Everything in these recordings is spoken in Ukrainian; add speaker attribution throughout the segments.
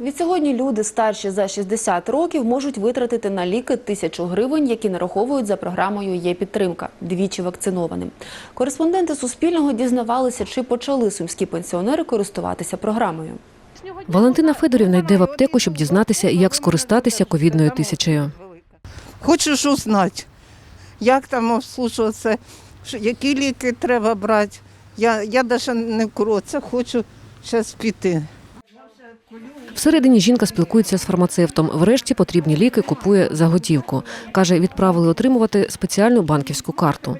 Speaker 1: Відсьогодні люди старші за 60 років можуть витратити на ліки тисячу гривень, які нараховують за програмою «Є підтримка» двічі вакцинованим. Кореспонденти Суспільного дізнавалися, чи почали сумські пенсіонери користуватися програмою.
Speaker 2: Валентина Федорівна йде в аптеку, щоб дізнатися, як скористатися ковідною тисячею.
Speaker 3: Хочеш узнати, як там обслужуватися, які ліки треба брати. Я, я навіть не вкру, це хочу зараз піти.
Speaker 2: Всередині жінка спілкується з фармацевтом. Врешті потрібні ліки купує за готівку. Каже, відправили отримувати спеціальну банківську карту.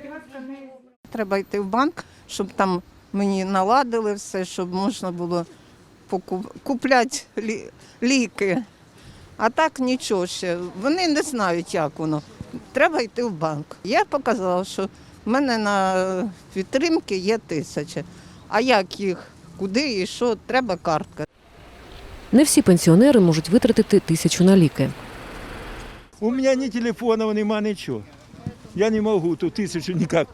Speaker 3: Треба йти в банк, щоб там мені наладили все, щоб можна було купляти ліки. А так нічого ще. Вони не знають, як воно. Треба йти в банк. Я показала, що в мене на підтримки є тисяча. А як їх, куди і що, треба картка.
Speaker 2: Не всі пенсіонери можуть витратити тисячу на ліки.
Speaker 4: У меня ни телефонов, нема ничего. Я не могу ту тысячу никак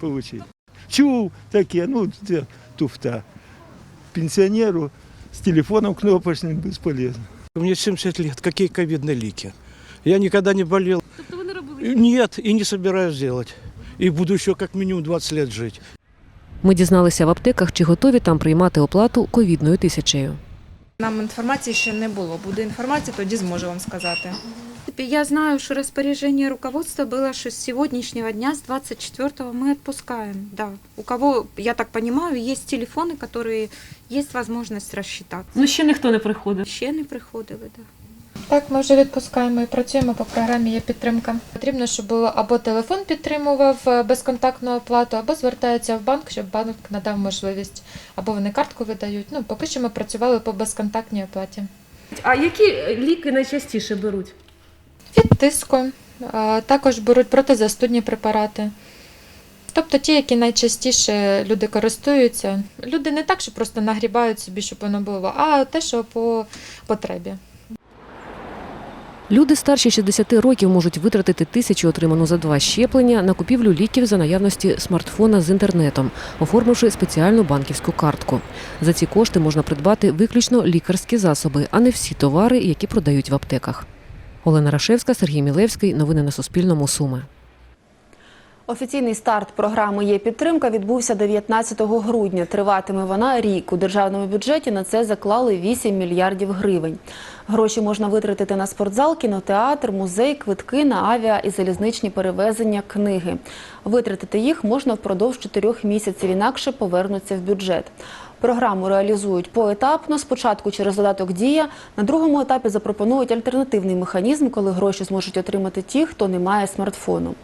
Speaker 4: получить. Чув таке, ну, це туфта. Пенсионеру с телефоном кнопочным бесполезно.
Speaker 5: Мне 70 лет. Какие ковидные лики? Я никогда не болел. Нет, и не собираюсь делать. И буду еще как минимум 20 лет жить.
Speaker 2: Ми дізналися в аптеках, чи готові там приймати оплату ковідною тисячею.
Speaker 6: Нам інформації ще не було. Буде інформація, тоді зможу вам сказати.
Speaker 7: Я знаю, что распоряжение руководства было, что с сегодняшнего дня, с 24-го мы отпускаем. Да. У кого, я так понимаю, есть телефоны, которые есть возможность рассчитаться.
Speaker 8: Ну ще ніхто не приходив.
Speaker 7: Ще не приходили, да.
Speaker 9: Так, ми вже відпускаємо і працюємо по програмі є підтримка. Потрібно, щоб було або телефон підтримував е, безконтактну оплату, або звертаються в банк, щоб банк надав можливість, або вони картку видають. Ну, поки що ми працювали по безконтактній оплаті.
Speaker 8: А які ліки найчастіше беруть?
Speaker 9: Від тиску також беруть протизастудні препарати. Тобто ті, які найчастіше люди користуються. Люди не так, що просто нагрібають собі, щоб воно було, а те, що по потребі.
Speaker 2: Люди старші 60 років можуть витратити тисячу, отриману за два щеплення, на купівлю ліків за наявності смартфона з інтернетом, оформивши спеціальну банківську картку. За ці кошти можна придбати виключно лікарські засоби, а не всі товари, які продають в аптеках. Олена Рашевська, Сергій Мілевський. Новини на Суспільному. Суми.
Speaker 1: Офіційний старт програми «Є підтримка» відбувся 19 грудня. Триватиме вона рік. У державному бюджеті на це заклали 8 мільярдів гривень. Гроші можна витратити на спортзал, кінотеатр, музей, квитки на авіа і залізничні перевезення книги. Витратити їх можна впродовж чотирьох місяців, інакше повернуться в бюджет. Програму реалізують поетапно. Спочатку через додаток Дія. На другому етапі запропонують альтернативний механізм, коли гроші зможуть отримати ті, хто не має смартфону.